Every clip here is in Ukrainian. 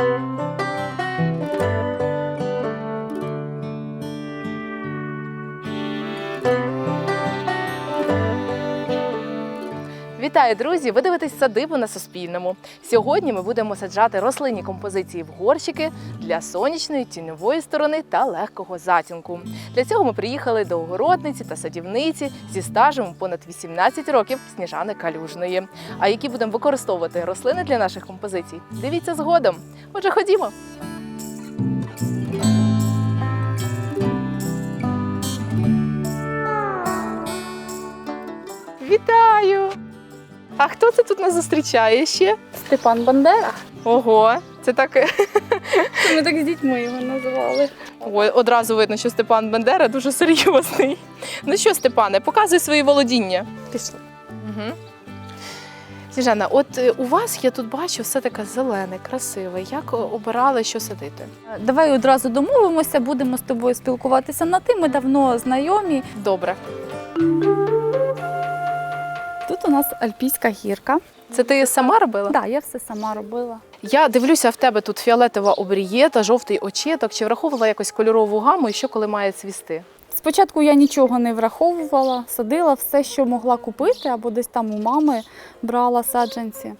Música Вітаю, друзі! Ви дивитесь садибу на Суспільному. Сьогодні ми будемо саджати рослинні композиції в горщики для сонячної, тіньової сторони та легкого затінку. Для цього ми приїхали до огородниці та садівниці зі стажем понад 18 років Сніжани Калюжної. А які будемо використовувати рослини для наших композицій? Дивіться згодом. Отже, ходімо. Вітаю! А хто це тут нас зустрічає ще? Степан Бандера. Ого, це так Ми так з дітьми його називали. Ой, одразу видно, що Степан Бендера дуже серйозний. Ну що, Степане, показуй свої володіння. Пішли. Угу. Сніжана, от е, у вас я тут бачу все таке зелене, красиве. Як обирали, що садити? Давай одразу домовимося, будемо з тобою спілкуватися на ти. Ми давно знайомі. Добре. Тут у нас альпійська гірка. Це ти сама робила? Так, да, я все сама робила. Я дивлюся в тебе тут фіолетова обрієта, жовтий очеток. Чи враховувала якось кольорову гаму і що коли має цвісти? Спочатку я нічого не враховувала, садила все, що могла купити, або десь там у мами брала саджанці.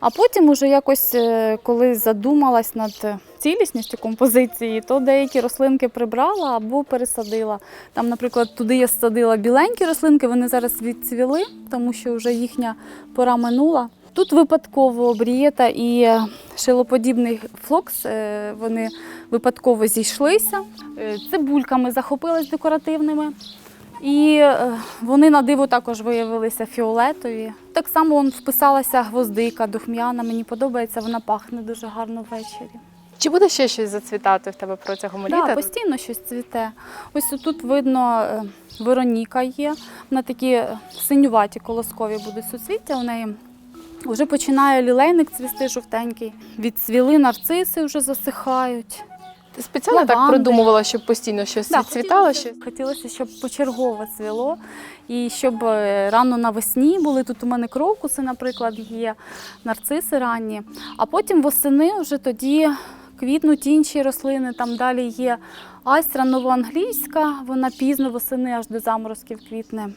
А потім, уже якось, е, коли задумалась над цілісністю композиції, то деякі рослинки прибрала або пересадила. Там, наприклад, туди я садила біленькі рослинки, вони зараз відцвіли, тому що вже їхня пора минула. Тут випадково обрієта і шилоподібний флокс, е, вони випадково зійшлися. Е, Цибульками захопилась декоративними. І е, вони на диво також виявилися фіолетові. Так само он вписалася гвоздика духмяна. Мені подобається, вона пахне дуже гарно ввечері. Чи буде ще щось зацвітати в тебе протягом літа? Так, постійно щось цвіте. Ось тут видно е, Вероніка є. Вона такі е, синюваті колоскові будуть суцвіття у неї. Вже починає лілейник цвісти жовтенький. Відцвіли нарциси вже засихають. Спеціально так лаванди. придумувала, щоб постійно щось Да, відцвітало? хотілося, Щось? хотілося, щоб почергово цвіло, і щоб е, рано навесні були. Тут у мене крокуси, наприклад, є, нарциси ранні. А потім восени вже тоді квітнуть інші рослини. Там далі є айстра новоанглійська, вона пізно восени аж до заморозків квітне.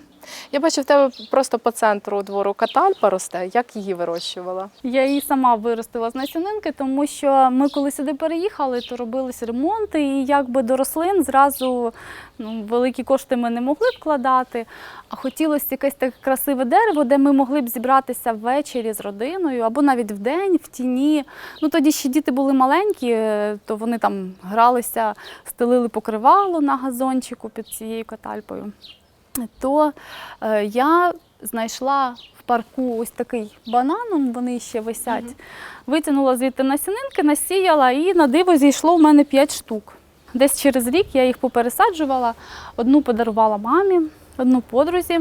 Я бачу, в тебе просто по центру двору катальпа росте. Як її вирощувала? Я її сама виростила з насінинки, тому що ми коли сюди переїхали, то робились ремонти, і якби до рослин зразу ну, великі кошти ми не могли вкладати. А хотілося якесь таке красиве дерево, де ми могли б зібратися ввечері з родиною або навіть вдень, в тіні. Ну тоді ще діти були маленькі, е, то вони там гралися, стелили покривало на газончику під цією катальпою. То е, я знайшла в парку ось такий банан, вони ще висять. Витягнула звідти насінинки, насіяла і на диво зійшло в мене 5 штук. Десь через рік я їх попересаджувала. Одну подарувала мамі, одну подрузі,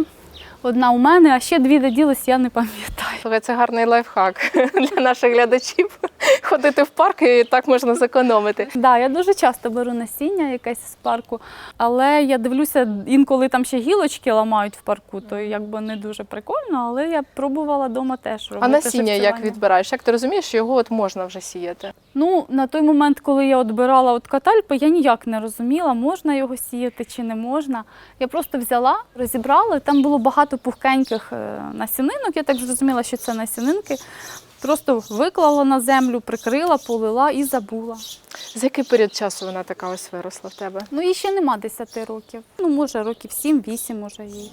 одна у мене, а ще дві де ділись, я не пам'ятаю. Це гарний лайфхак для наших глядачів. Ходити в парк і так можна зекономити. Да, я дуже часто беру насіння якесь з парку, але я дивлюся, інколи там ще гілочки ламають в парку, то якби не дуже прикольно, але я пробувала вдома теж робити. А насіння як відбираєш? Як ти розумієш, що його от можна вже сіяти? Ну, на той момент, коли я от брала от катальпи, я ніяк не розуміла, можна його сіяти чи не можна. Я просто взяла, розібрала, там було багато пухкеньких е, насінинок. Я так зрозуміла, що це насінинки. Просто виклала на землю, прикрила, полила і забула. За який період часу вона така ось виросла в тебе? Ну, їй ще нема 10 років. Ну, може, років 7-8, може їй.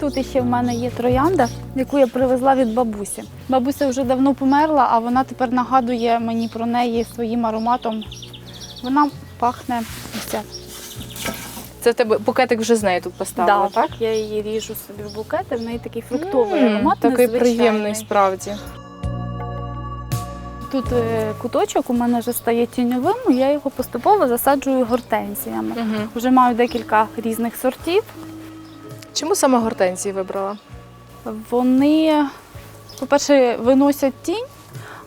Тут іще в мене є троянда, яку я привезла від бабусі. Бабуся вже давно померла, а вона тепер нагадує мені про неї своїм ароматом. Вона пахне ось. Це в тебе букетик вже з нею тут поставила, Да, так? Я її ріжу собі в букети, в неї такий фруктовий М, аромат. Такий приємний справді. Тут е, куточок у мене вже стає тіньовим, я його поступово засаджую гортензіями. Угу. Вже маю декілька різних сортів. Чому саме гортензії вибрала? Вони, по-перше, виносять тінь.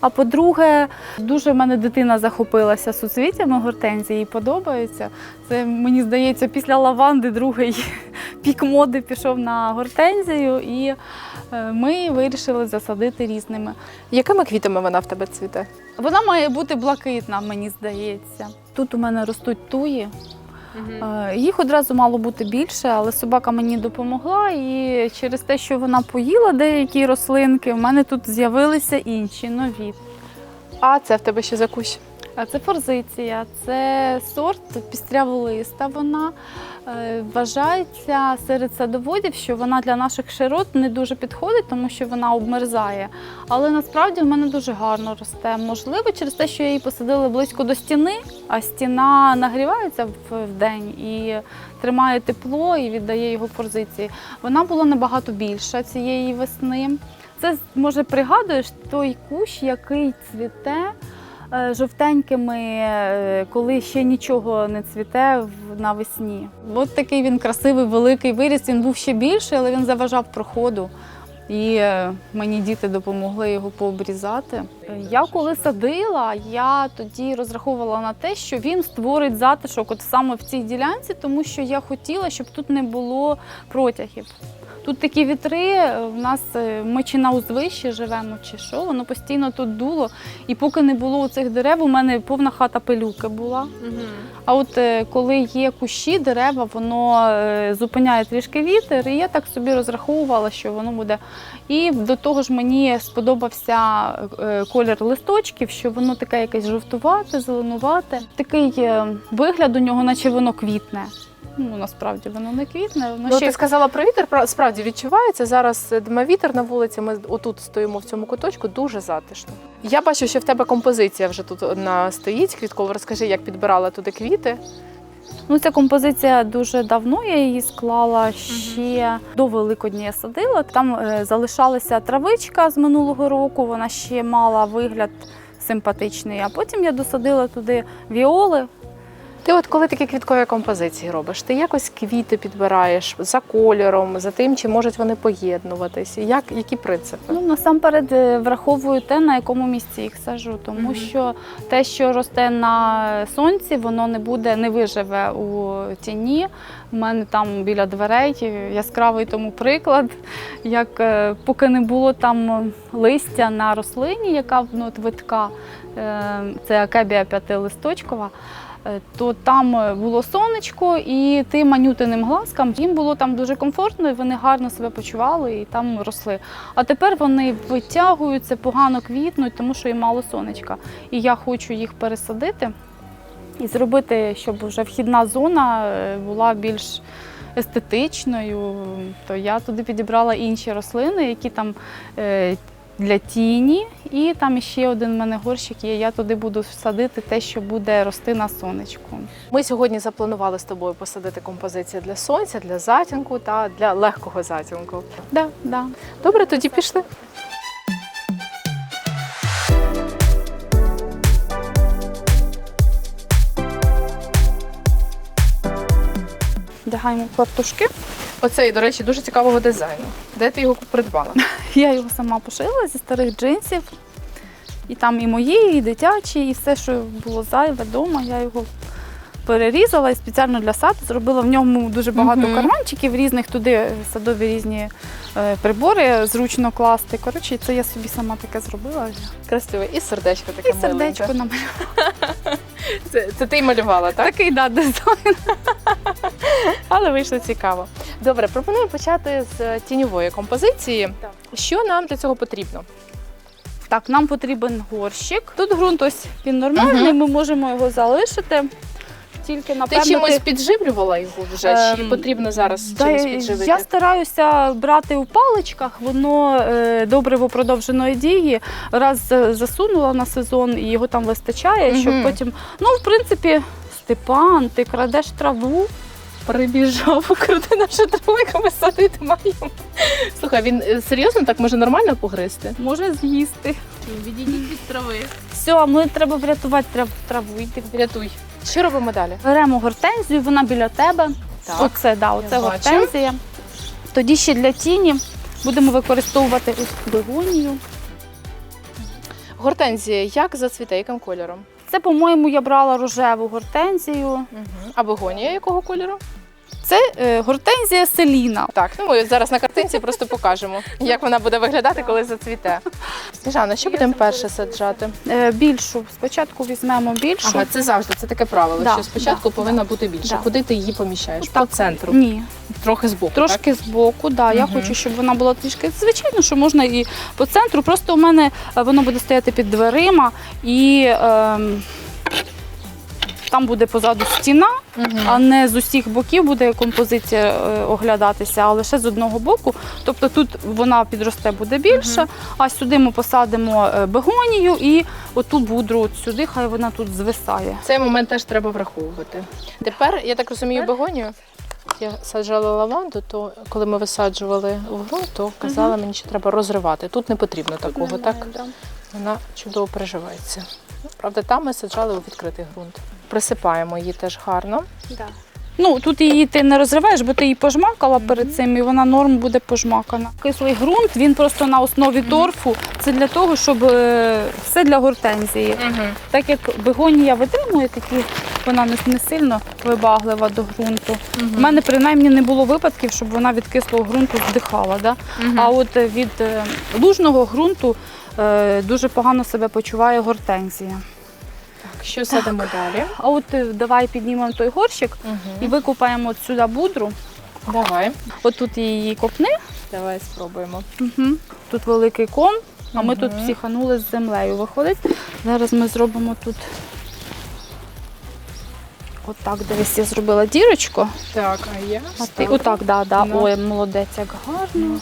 А по-друге, дуже в мене дитина захопилася суцвіттями гортензії, їй подобається. Це мені здається, після лаванди другий пік моди пішов на гортензію, і е, ми вирішили засадити різними. Якими квітами вона в тебе цвіте? Вона має бути блакитна, мені здається. Тут у мене ростуть туї. Е, Їх одразу мало бути більше, але собака мені допомогла, і через те, що вона поїла деякі рослинки, в мене тут з'явилися інші нові. А це в тебе ще за кущ? Це форзиція, це сорт пістряволиста. Вона Е, вважається серед садоводів, що вона для наших широт не дуже підходить, тому що вона обмерзає. Але насправді в мене дуже гарно росте. Можливо, через те, що я її посадила близько до стіни, а стіна нагрівається в день і тримає тепло і віддає його форзиції. Вона була набагато більша цієї весни. Це може пригадуєш той кущ, який цвіте жовтенькими, е, коли ще нічого не цвіте навесні. От такий він красивий, великий виріс. Він був ще більший, але він заважав проходу. І е, мені діти допомогли його пообрізати. Е, Я коли садила, я тоді розраховувала на те, що він створить затишок от саме в цій ділянці, тому що я хотіла, щоб тут не було протягів. Тут такі вітри, е, в нас е, ми чи на узвищі живемо, чи що, воно постійно тут дуло. І поки не було цих дерев, у мене повна хата пилюки була. А от е, коли є кущі, дерева, воно зупиняє трішки вітер, і я так собі розраховувала, що воно буде. І до того ж мені сподобався колір листочків, що воно таке якесь жовтувате, зеленувате. Такий вигляд у нього, наче воно квітне. Ну, насправді воно не квітне, воно Ну, ще ти сказала про вітер, пра- справді відчувається. Зараз е, дме вітер на вулиці. Ми отут стоїмо в цьому куточку, дуже затишно. Я бачу, що в тебе композиція вже тут одна стоїть. Квіткова. Розкажи, як підбирала туди квіти. Ну, ця композиція дуже давно я її склала ще до Великодня я садила. Там е, залишалася травичка з минулого року, вона ще мала вигляд симпатичний. А потім я досадила туди віоли. Ти от коли такі квіткові композиції робиш, ти якось квіти підбираєш за кольором, за тим, чи можуть вони поєднуватися? Як, які принципи? Ну, насамперед е, враховую те, на якому місці їх сажу, тому Мгм. що те, що росте на сонці, воно не буде, не виживе у тіні. У мене там біля дверей яскравий тому приклад. Як е, поки не було там листя на рослині, яка ну, витка, е, це акебія п'ятилисточкова. Е, То там е, було сонечко, і тим анютиним глазкам їм було там дуже комфортно, і вони гарно себе почували і там росли. А тепер вони витягуються, погано квітнуть, тому що їм мало сонечка. І я хочу їх пересадити і зробити, щоб вже вхідна зона е, була більш естетичною. То я туди підібрала інші рослини, які там для тіні. І там ще один в мене горщик є. Я туди буду садити те, що буде рости на сонечку. Ми сьогодні запланували з тобою посадити композиції для сонця, для затінку та для легкого затінку. Да, да. Добре, тоді пішли. Вдягаємо картушки. Оцей, до речі, дуже цікавого дизайну. Де ти його придбала? Я його сама пошила зі старих джинсів. І там і мої, і дитячі, і все, що було зайве вдома, я його перерізала і спеціально для саду зробила в ньому дуже багато Мгм. карманчиків різних, туди садові різні е, прибори зручно класти. Коротше, це я собі сама таке зробила. Красиве. І сердечко таке І сердечко намалювала. Це, це ти й малювала, так? Такий да, дизайн. Але вийшло цікаво. Добре, пропоную почати з тіньової композиції. Так. Що нам для цього потрібно? Так, нам потрібен горщик. Тут ґрунт ось він нормальний, ми можемо його залишити. Тільки Ти чимось чимось підживлювала його вже? Чи Ем, потрібно зараз та, чимось підживити? Я стараюся брати у паличках, воно е, добриво продовженої дії. Раз е, засунула на сезон і його там вистачає, щоб угу. потім. Ну, в принципі, Степан, ти крадеш траву. Прибіжав укради нашу траву, ми садити маємо. Слухай, він е, серйозно так може нормально погризти? Може з'їсти. Відійдіть від трави. Все, ми треба врятувати трав- траву. Йди. Рятуй. Що робимо далі? Беремо гортензію, вона біля тебе. Так, Оце, да, оце я бачу. гортензія. Тоді ще для тіні будемо використовувати ось бегонію. Гортензія, як зацвіте, яким кольором? Це, по-моєму, я брала рожеву гортензію. Угу. А бегонія якого кольору? Це е, гортензія селіна. Так, ну ми зараз на картинці просто покажемо, як вона буде виглядати, коли зацвіте. Сніжана, що будемо перше саджати? Е, більшу. Спочатку візьмемо більшу. Ага, це завжди це таке правило, Да, що спочатку да, повинна бути більше. Да. Куди ти її поміщаєш? Так. По центру, Ні, трохи збоку. трошки збоку. Да, Я Мгм. хочу, щоб вона була трішки. Звичайно, що можна і по центру. Просто у мене е, воно буде стояти під дверима і. ем, там буде позаду стіна, а не з усіх боків буде композиція е, оглядатися, а лише з одного боку. Тобто тут вона підросте буде більше, а сюди ми посадимо е, бегонію і оту будру от сюди, хай вона тут звисає. Цей момент теж треба враховувати. Тепер, я так розумію, бегонію. Я саджала лаванду, то коли ми висаджували в ґрунт, то казала мені, що треба розривати. Тут не потрібно такого, так? Вона чудово приживається. Ну, Правда, там ми саджали у відкритий ґрунт. Присипаємо її теж гарно. Ну тут її ти не розриваєш, бо ти її пожмакала перед цим, і вона норм буде пожмакана. Кислий ґрунт він просто на основі торфу. Це для того, щоб е, все для гортензії. Так як бегонія витримує такі, вона не, сильно вибаглива до ґрунту. У мене принаймні не було випадків, щоб вона від кислого ґрунту здихала. Да? А от е, від е, лужного ґрунту дуже погано себе почуває гортензія. Так, що садимо далі? А от е, давай піднімемо той горщик і викопаємо от сюди будру. Давай. От тут її копни. Давай спробуємо. Угу. Тут великий кон, а ми тут психанули з землею. Виходить. Зараз ми зробимо тут. Отак, дивись, я зробила дірочку. Так, а я А ти отак, да, да. Ну. Ой, молодець, як гарно,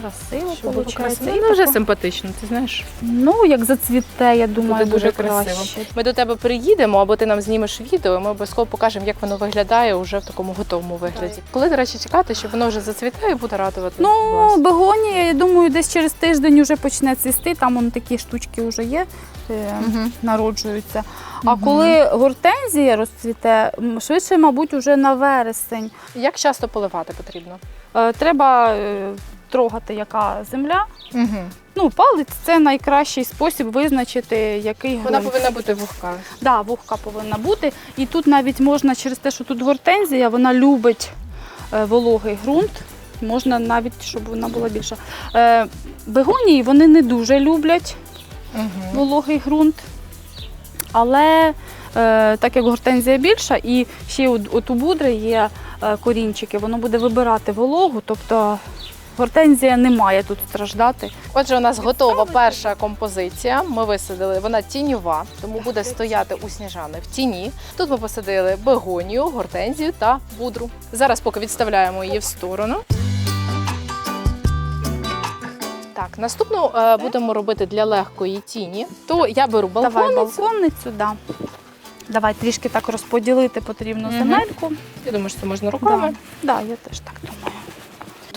красиво Щоб було виходить. красиво. Ну, вже симпатично, ти знаєш. Ну, як зацвіте, я думаю, Буде дуже краще. Ми до тебе приїдемо, або ти нам знімеш відео, і ми обов'язково покажемо, як воно виглядає уже в такому готовому вигляді. Коли, до речі, чекати, щоб воно вже зацвітає і буде радувати Ну, вас? бегонія, я думаю, десь через тиждень вже почне цвісти, там вон такі штучки вже є, е, Мгм. народжуються. А Мгм. коли гортензія розцвіте, м, швидше, мабуть, уже на вересень. Як часто поливати потрібно? Е, Треба е, трогати, яка земля. Угу. Ну, палець це найкращий спосіб визначити, який ґрунт. Вона повинна бути вогка. Да, вогка повинна бути. І тут навіть можна через те, що тут гортензія, вона любить е, вологий ґрунт. Можна навіть, щоб вона була більша. Е, бегонії вони не дуже люблять Угу. вологий ґрунт. Але е, так як гортензія більша, і ще от, у будри є корінчики, воно буде вибирати вологу, тобто гортензія не має тут страждати. Отже, у нас готова перша композиція. Ми висадили, вона тіньова, тому буде стояти у сніжани в тіні. Тут ми посадили бегонію, гортензію та будру. Зараз поки відставляємо її в сторону. Так, наступну е, будемо робити для легкої тіні. То я беру Давай балконницю, да. Давай трішки так розподілити потрібно Мгм. земельку. Я думаю, що це можна руками. Да, да, я теж так думаю.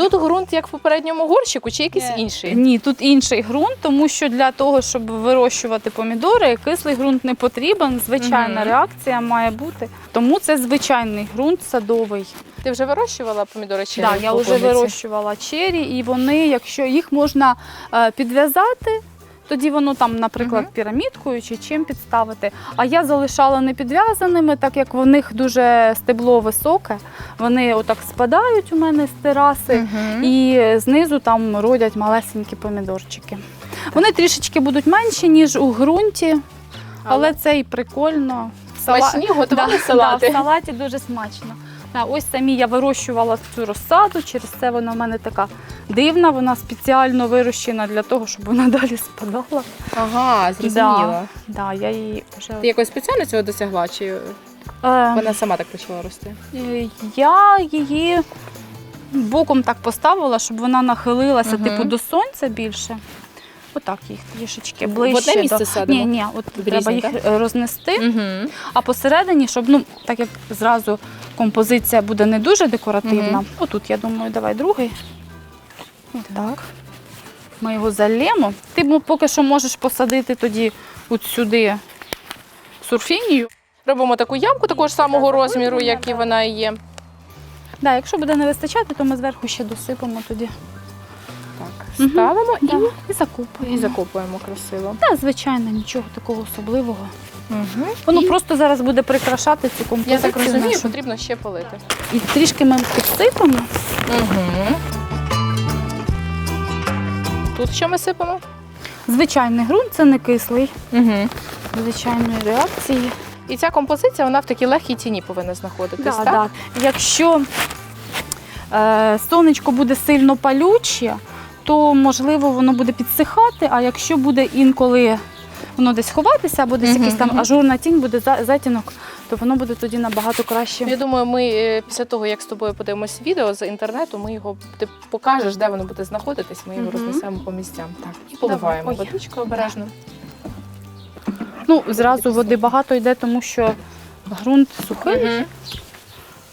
Тут ґрунт як в попередньому горщику, чи якийсь інший? Ні, тут інший ґрунт, тому що для того, щоб вирощувати помідори, кислий ґрунт не потрібен. Звичайна реакція має бути. Тому це звичайний ґрунт садовий. Ти вже вирощувала помідори чері? Так, я вже вирощувала чері, і вони, якщо їх можна е, підв'язати. Тоді воно там, наприклад, пірамідкою чи чим підставити. А я залишала не підв'язаними, так як в них дуже стебло високе. Вони отак спадають у мене з тераси. І знизу там родять малесенькі помідорчики. Вони трішечки будуть менші, ніж у ґрунті, але це і прикольно. Сала- Смачні готували Да, салати. Да, в салаті дуже смачно. Да, ось самі я вирощувала цю розсаду, через це вона в мене така дивна, вона спеціально вирощена для того, щоб вона далі спадала. Ага, зрозуміла. Да, я її вже... Ти якось спеціально цього досягла, чи Е, вона сама так почала рости? Е, Я її боком так поставила, щоб вона нахилилася Мгм. типу до сонця більше. Отак їх трішечки ближче. В одне місце до... садимо? Ні, ні, от В треба їх так? рознести, Угу. а посередині, щоб, ну, так як зразу композиція буде не дуже декоративна. Мгм. Отут, я думаю, давай другий. Так. Ми його залємо. Ти м- поки що можеш посадити тоді от сюди сурфінію. Робимо таку ямку такого ж самого розміру, як і вона і є. Да, якщо буде не вистачати, то ми зверху ще досипемо тоді. Так, Мгм. ставимо Да. і, І закупуємо. і закопуємо красиво. Та, звичайно, нічого такого особливого. Угу. Воно і, просто зараз буде прикрашати цю я композицію. так розумію, нашу. потрібно ще полити. І трішки ми підсипемо. Угу. Тут що ми сипемо? Звичайний ґрунт це не кислий, Угу. звичайної реакції. І ця композиція вона в такій легкій тіні повинна знаходитись, Да, так? да. Якщо е, сонечко буде сильно палюче, то можливо воно буде підсихати, а якщо буде інколи воно десь ховатися, або десь Мгм, якийсь там мгм. ажурна тінь, буде за- затінок, то воно буде тоді набагато краще. Я думаю, ми е, після того, як з тобою подивимось відео з інтернету, ми його ти покажеш, де воно буде знаходитись, ми його Мгм. рознесемо по місцям. Так, і поливаємо. Ой. водичкою обережно. Ну, зразу води багато йде, тому що ґрунт сухий, Мгм.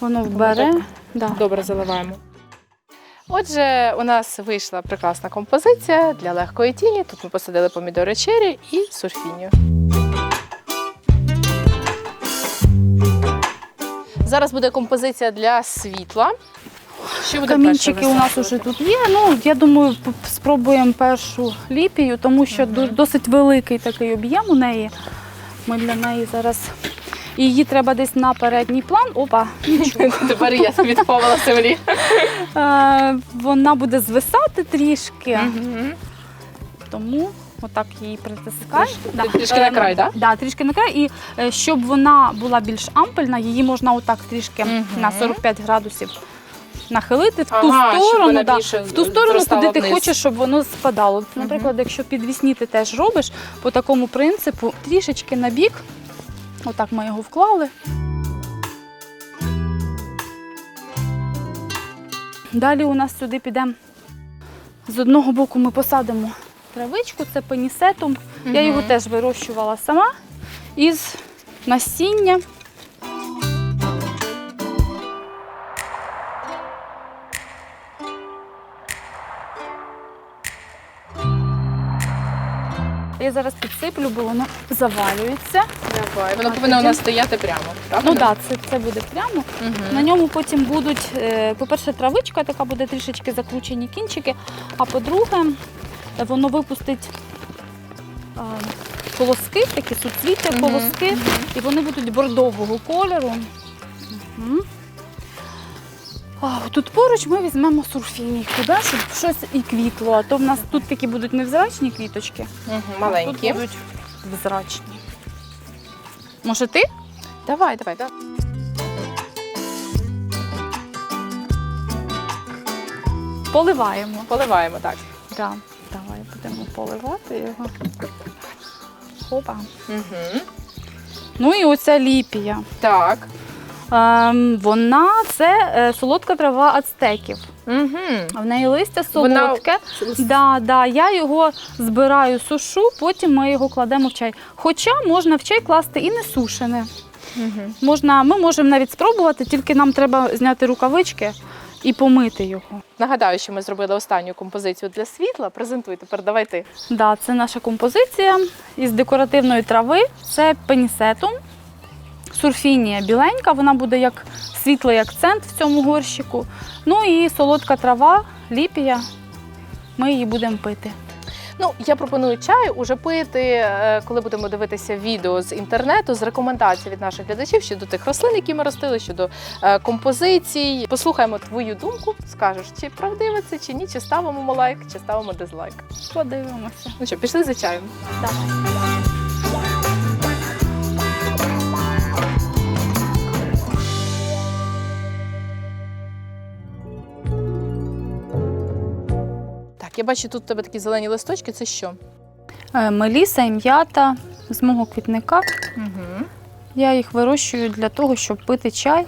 воно вбере. Да. Добре заливаємо. Отже, у нас вийшла прекрасна композиція для легкої тіні. Тут ми посадили помідори чері і сурфінію. Зараз буде композиція для світла. Що буде Камінчики у нас вже тут є. Ну, я думаю, спробуємо першу ліпію, тому що досить великий такий об'єм у неї. Ми для неї зараз. І Її треба десь на передній план. Опа. Тепер я відховала землі. Е, Вона буде звисати трішки, тому отак її притискай. Трішки- трішки на край, да? Да, трішки на край. І е, щоб вона була більш ампельна, її можна отак трішки Мгм. на 45 градусів нахилити в ту Ага, сторону, да, в ту сторону, куди ти вниз. хочеш, щоб воно спадало. Наприклад, якщо підвісні ти теж робиш по такому принципу, трішечки на бік. Отак ми його вклали. Далі у нас сюди піде. З одного боку ми посадимо травичку, це пенісетум. Я його теж вирощувала сама із насіння. Я зараз підсиплю, бо воно завалюється. Давай. Воно повинно у нас стояти прямо. правильно? Ну так, да, це, це буде прямо. Мгм. На ньому потім будуть, е, по-перше, травичка, така буде трішечки закручені кінчики, а по-друге, е, воно випустить е, колоски, такі суцвіття, Мгм, колоски, мгм. і вони будуть бордового кольору. Мгм. А, тут поруч ми візьмемо сурфінійку, да, щоб щось і квітло, а то в нас тут такі будуть невзрачні квіточки, а Маленькі. тут будуть взрачні. Може ти? Давай, давай. давай. Поливаємо. Поливаємо так. Да, давай будемо поливати його. Хопа. Угу. Ну і оця ліпія. Так. Ем, вона це е, солодка трава ацтеків. Угу. В неї листя Вона- солодке. Да, да, я його збираю, сушу, потім ми його кладемо в чай. Хоча можна в чай класти і не сушене. Угу. Можна, ми можемо навіть спробувати, тільки нам треба зняти рукавички і помити його. Нагадаю, що ми зробили останню композицію для світла. Презентуй тепер, давай ти. Да, це наша композиція із декоративної трави. Це пенісетум. Сурфінія біленька, вона буде як світлий акцент в цьому горщику. Ну і солодка трава, ліпія. Ми її будемо пити. Ну, я пропоную чай уже пити, е, коли будемо дивитися відео з інтернету, з рекомендацій від наших глядачів щодо тих рослин, які ми ростили, щодо е, композицій. Послухаємо твою думку, скажеш, чи правдиве це, чи ні, чи ставимо лайк, чи ставимо дизлайк. Подивимося. Ну що, пішли за чаєм. Давай. Я бачу, тут у тебе такі зелені листочки. Це що? Е, Меліса і м'ята з мого квітника. Угу. Я їх вирощую для того, щоб пити чай.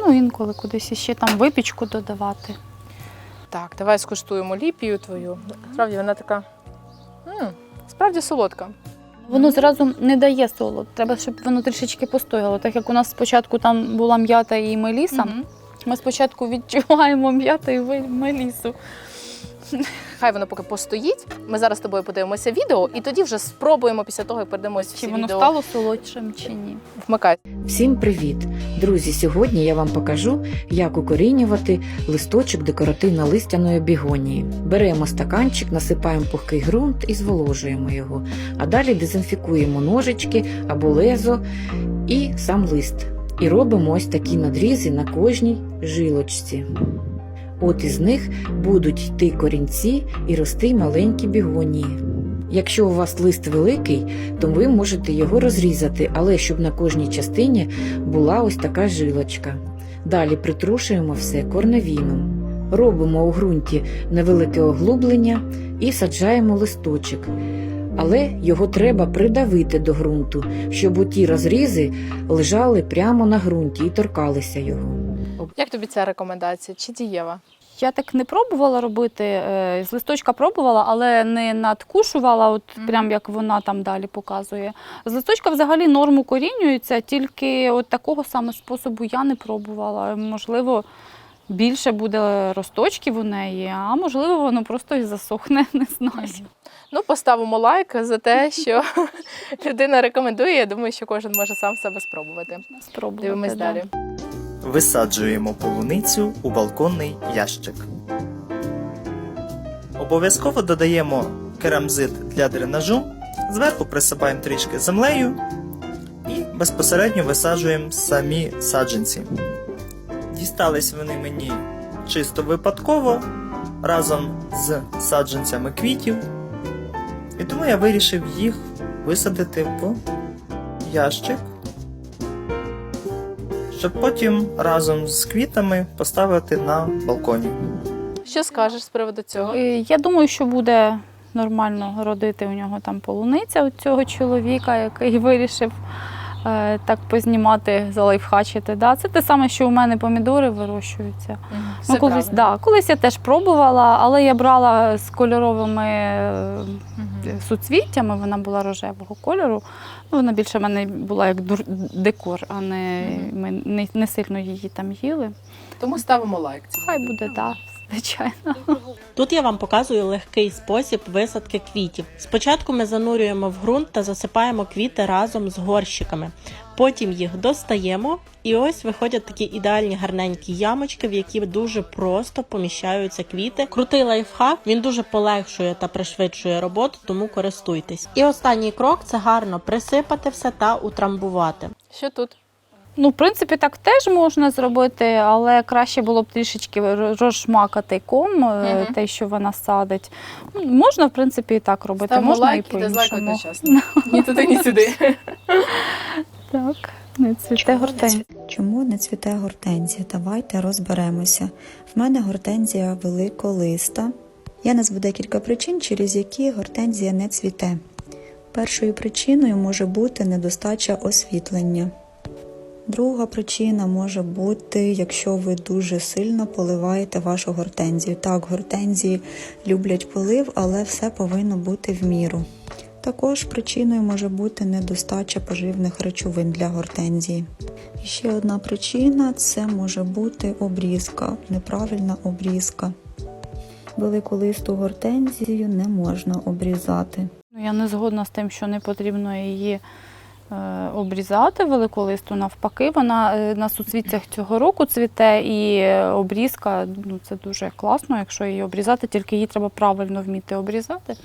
Ну, інколи кудись ще там випічку додавати. Так, давай скуштуємо ліпію твою. Справді вона така. м, справді солодка. Воно зразу не дає солод. Треба, щоб воно трішечки постояло. Так як у нас спочатку там була м'ята і меліса, Мгм. ми спочатку відчуваємо м'яту і мелісу. Хай воно поки постоїть. Ми зараз з тобою подивимося відео, і тоді вже спробуємо після того, як передамо Чи воно відео. стало солодшим, чи ні. Вмикай. Всім привіт! Друзі, сьогодні я вам покажу, як укорінювати листочок декоративно-листяної бігонії. Беремо стаканчик, насипаємо пухкий ґрунт і зволожуємо його, а далі дезінфікуємо ножички або лезо і сам лист. І робимо ось такі надрізи на кожній жилочці. От із них будуть йти корінці і рости маленькі бігонії. Якщо у вас лист великий, то ви можете його розрізати, але щоб на кожній частині була ось така жилочка. Далі притрушуємо все корневіном. Робимо у ґрунті невелике оглублення і саджаємо листочок. Але його треба придавити до ґрунту, щоб у ті розрізи лежали прямо на ґрунті і торкалися його. Як тобі ця рекомендація? Чи дієва? Я так не пробувала робити. е, З листочка пробувала, але не надкушувала, от прям як вона там далі показує. З листочка взагалі норму корінюється, тільки от такого саме способу я не пробувала. Можливо, більше буде росточків у неї, а можливо, воно просто і засохне, не знаю. Ну, поставимо лайк за те, що людина рекомендує. Я думаю, що кожен може сам себе спробувати. Спробувати, Дивимось да. далі. Висаджуємо полуницю у балконний ящик. Обов'язково додаємо керамзит для дренажу, зверху присипаємо трішки землею і безпосередньо висаджуємо самі саджанці. Дістались вони мені чисто випадково разом з саджанцями квітів, і тому я вирішив їх висадити в ящик щоб потім разом з квітами поставити на балконі. Що скажеш з приводу цього? Я думаю, що буде нормально родити у нього там полуниця у цього чоловіка, який вирішив е, так познімати, залайфхачити. Да? Це те саме, що у мене помідори вирощуються. Все Ну, колись, правильно. да, колись я теж пробувала, але я брала з кольоровими Мгм. суцвіттями, вона була рожевого кольору. Вона більше в мене була як декор, а не ми не, не сильно її там їли. Тому ставимо лайк. цьому Хай буде, так, звичайно. Тут я вам показую легкий спосіб висадки квітів. Спочатку ми занурюємо в ґрунт та засипаємо квіти разом з горщиками. Потім їх достаємо, і ось виходять такі ідеальні гарненькі ямочки, в які дуже просто поміщаються квіти. Крутий лайфхак, він дуже полегшує та пришвидшує роботу, тому користуйтесь. І останній крок це гарно присипати все та утрамбувати. Що тут? Ну, в принципі, так теж можна зробити, але краще було б трішечки розшмакати ком, е, Мгм. те, що вона садить. Ну, Можна, в принципі, і так робити. Ставимо можна лайк і і дизлайк по-іншому. одночасно. Ні туди, ні сюди. Так, не цвіте гортень. Чому не цвіте гортензія? Давайте розберемося. В мене гортензія великолиста. Я назву декілька причин, через які гортензія не цвіте. Першою причиною може бути недостача освітлення. Друга причина може бути, якщо ви дуже сильно поливаєте вашу гортензію. Так, гортензії люблять полив, але все повинно бути в міру. Також причиною може бути недостача поживних речовин для гортензії. І ще одна причина це може бути обрізка, неправильна обрізка. Великолисту гортензію не можна обрізати. Ну, Я не згодна з тим, що не потрібно її обрізати великолисту. Навпаки, вона е, на суцвіттях цього року цвіте, і е, обрізка ну, це дуже класно, якщо її обрізати, тільки її треба правильно вміти обрізати.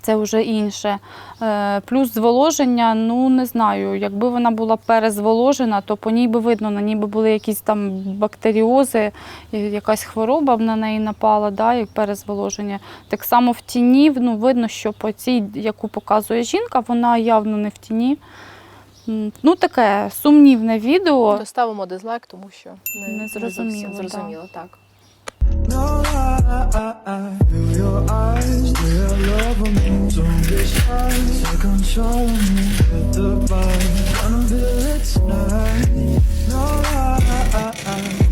Це вже інше. Е, Плюс зволоження, ну не знаю, якби вона була перезволожена, то по ній би видно, на ній би були якісь там бактеріози, якась хвороба б на неї напала, да, як перезволоження. Так само в тіні ну, видно, що по цій, яку показує жінка, вона явно не в тіні. Ну, таке сумнівне відео. Доставимо дизлайк, тому що не, Не зрозуміло, да. зрозуміло. Так. No, I, I, I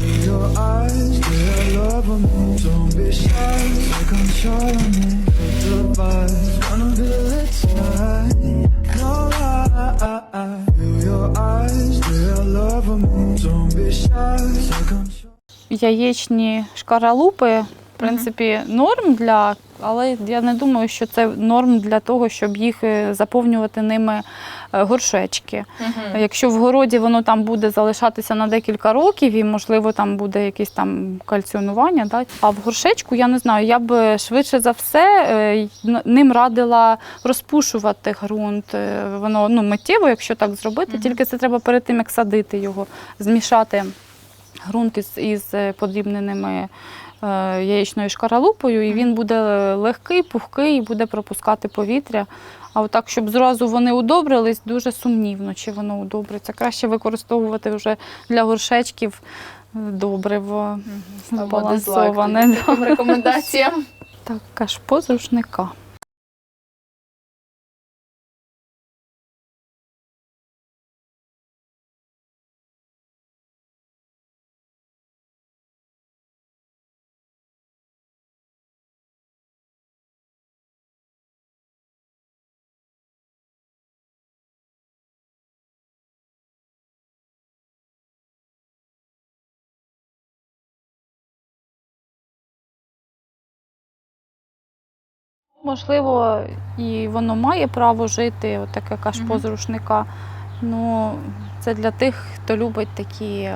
feel your eyes, real love on me. Don't be shy, take control of me. Hit the vibe, wanna feel it tonight. No, Яєчні шкаралупи принципі, норм для, але я не думаю, що це норм для того, щоб їх е, заповнювати ними е, горшечки. Якщо в городі воно там буде залишатися на декілька років і, можливо, там буде якесь там кальціонування, да? а в горшечку я не знаю, я б швидше за все е, ним радила розпушувати ґрунт. Е, Воно ну, миттєво, якщо так зробити, тільки це треба перед тим, як садити його, змішати ґрунт із, із е, подрібненими е, яєчною шкаралупою, і він буде легкий, пухкий і буде пропускати повітря. А отак, щоб зразу вони удобрились, дуже сумнівно, чи воно удобриться. Краще використовувати вже для горшечків е, добриво збалансоване. тоді рекомендаціям. Так, кашпо з Можливо, і воно має право жити, от таке кашпо Мгм. з рушника. Ну, це для тих, хто любить такі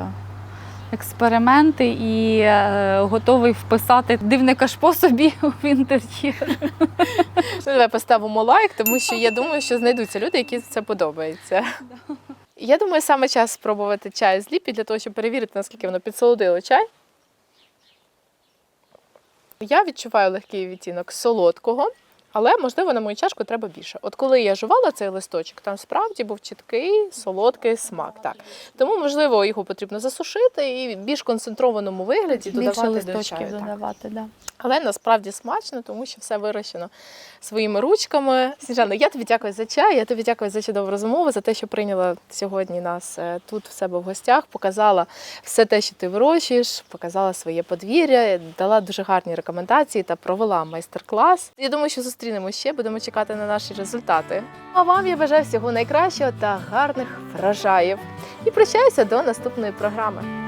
експерименти і е, готовий вписати дивне кашпо собі в інтер'єр. Ну, Давай поставимо лайк, тому що я думаю, що знайдуться люди, які це подобається. Я думаю, саме час спробувати чай з ліпі для того, щоб перевірити, наскільки воно підсолодило чай. Я відчуваю легкий відтінок солодкого, але, можливо, на мою чашку треба більше. От коли я жувала цей листочок, там справді був чіткий солодкий смак. Так. Тому, можливо, його потрібно засушити і в більш концентрованому вигляді Більше додавати до чаю. додавати, так. Да. Але насправді смачно, тому що все вирощено своїми ручками. Сніжана, я тобі дякую за чай, я тобі дякую за чудову розмову, за те, що прийняла сьогодні нас е, тут в себе в гостях, показала все те, що ти вирощуєш, показала своє подвір'я, дала дуже гарні рекомендації та провела майстер-клас. Я думаю, що зустрінемо ще, будемо чекати на наші результати. А вам я бажаю всього найкращого та гарних врожаїв. І прощаюся до наступної програми.